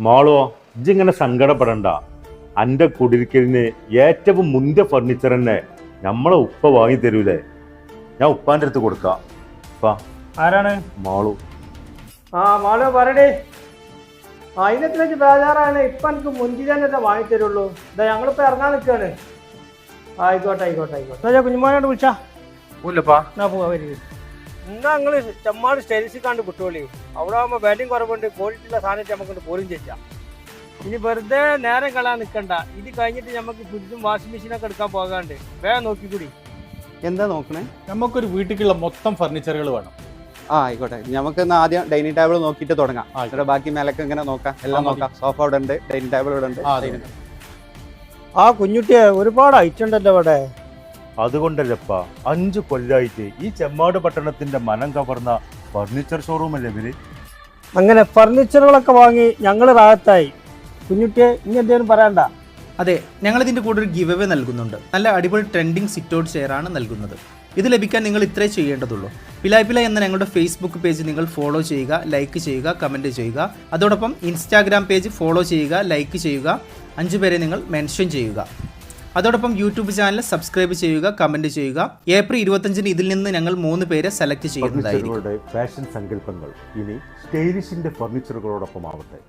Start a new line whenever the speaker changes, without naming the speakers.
മോളോ ഇജ്ജിങ്ങനെ സങ്കടപ്പെടണ്ട. അന്റെ കുടിരിക്കലിന് ഏറ്റവും മുന്തിയ ഫർണിച്ചർ തന്നെ നമ്മളെ ഉപ്പ വാങ്ങി തരൂലേ. ഞാൻ ഉപ്പാന്റെ അടുത്ത് കൊടുക്കാം. ഉപ്പ.
ആരാണ്?
മോളു.
ആ മോളോ പറയടേ. ആ വെച്ച് ബേജാറാണ്. ഇപ്പൊ എനിക്ക് മുൻപിൽ തന്നെ വാങ്ങി തരുള്ളൂ. ഇതാ ഞങ്ങളിപ്പോ ഇറങ്ങാൻ നിൽക്കുകയാണ് ആയിക്കോട്ടെ ആയിക്കോട്ടെ ആയിക്കോട്ടെ. കുഞ്ഞുമോനോട് വിളിച്ചാ. പോവാ വരി. എന്നാ നിങ്ങൾ ചെമ്മാട് സ്റ്റൈലിസ് കണ്ട് കുട്ടികളി അവിടെ ആകുമ്പോൾ ബാറ്റിംഗ് കുറവുണ്ട് ക്വാളിറ്റി സാധനത്തിൽ സാധനം നമുക്ക് പോലും ചെയ്യാം. ഇനി വെറുതെ നേരം കളയാൻ നിൽക്കണ്ട ഇത് കഴിഞ്ഞിട്ട് നമുക്ക് ഫ്രിഡ്ജും വാഷിംഗ് മെഷീനൊക്കെ എടുക്കാൻ പോകാണ്ട്. വേഗം നോക്കിക്കൂടി.
എന്താ നോക്കണേ?
നമുക്കൊരു വീട്ടിലേക്കുള്ള മൊത്തം ഫർണിച്ചറുകൾ വേണം.
ആ ആയിക്കോട്ടെ. നമുക്ക് ഇന്ന് ആദ്യം ഡൈനിങ് ടേബിൾ നോക്കിയിട്ട് തുടങ്ങാം. എന്നിട്ട് ബാക്കി മേലൊക്കെ ഇങ്ങനെ നോക്കാം. എല്ലാം നോക്കാം. സോഫ ഇവിടെ ഉണ്ട് ഡൈനിങ് ടേബിൾ ഇവിടെ ഉണ്ട്.
ആ,
കുഞ്ഞുട്ടിയെ ഒരുപാട് ഐറ്റുണ്ടല്ലോ ഇവിടെ.
അതുകൊണ്ടല്ലപ്പ അഞ്ചു കൊല്ലായിട്ട് ഈ ചെമ്മാട് പട്ടണത്തിന്റെ മനം കവർന്ന ഫർണിച്ചർ ഷോറൂം അല്ലേ ഇവർ?
അങ്ങനെ ഫർണിച്ചറുകളൊക്കെ വാങ്ങി ഞങ്ങൾ റാഹത്തായി. കുഞ്ഞുട്ടിയെ ഇനി എന്തെങ്കിലും പറയണ്ട.
അതെ ഞങ്ങൾ ഇതിന്റെ കൂടെ ഒരു ഗിവ് അവേ നൽകുന്നുണ്ട്. നല്ല അടിപൊളി ട്രെൻഡിങ് സിറ്റൗട്ട് ചെയർ ആണ് നൽകുന്നത്. ഇത് ലഭിക്കാൻ നിങ്ങൾ ഇത്രേ ചെയ്യേണ്ടതുള്ളൂ. പിലായ് പില എന്ന ഞങ്ങളുടെ ഫേസ്ബുക്ക് പേജ് നിങ്ങൾ ഫോളോ ചെയ്യുക ലൈക്ക് ചെയ്യുക കമന്റ് ചെയ്യുക. അതോടൊപ്പം ഇൻസ്റ്റാഗ്രാം പേജ് ഫോളോ ചെയ്യുക ലൈക്ക് ചെയ്യുക. അഞ്ചു പേരെ നിങ്ങൾ മെൻഷൻ ചെയ്യുക. അതോടൊപ്പം യൂട്യൂബ് ചാനൽ സബ്സ്ക്രൈബ് ചെയ്യുക കമന്റ് ചെയ്യുക. ഏപ്രിൽ ഇരുപത്തഞ്ചിന് ഇതിൽ നിന്ന് ഞങ്ങൾ മൂന്ന് പേരെ സെലക്ട് ചെയ്യുന്നതായിരിക്കും.
ഫാഷൻ സങ്കല്പങ്ങൾ. ഇനി സ്റ്റൈലിഷിന്റെ ഫർണിച്ചറുകളോടൊപ്പം ആവട്ടെ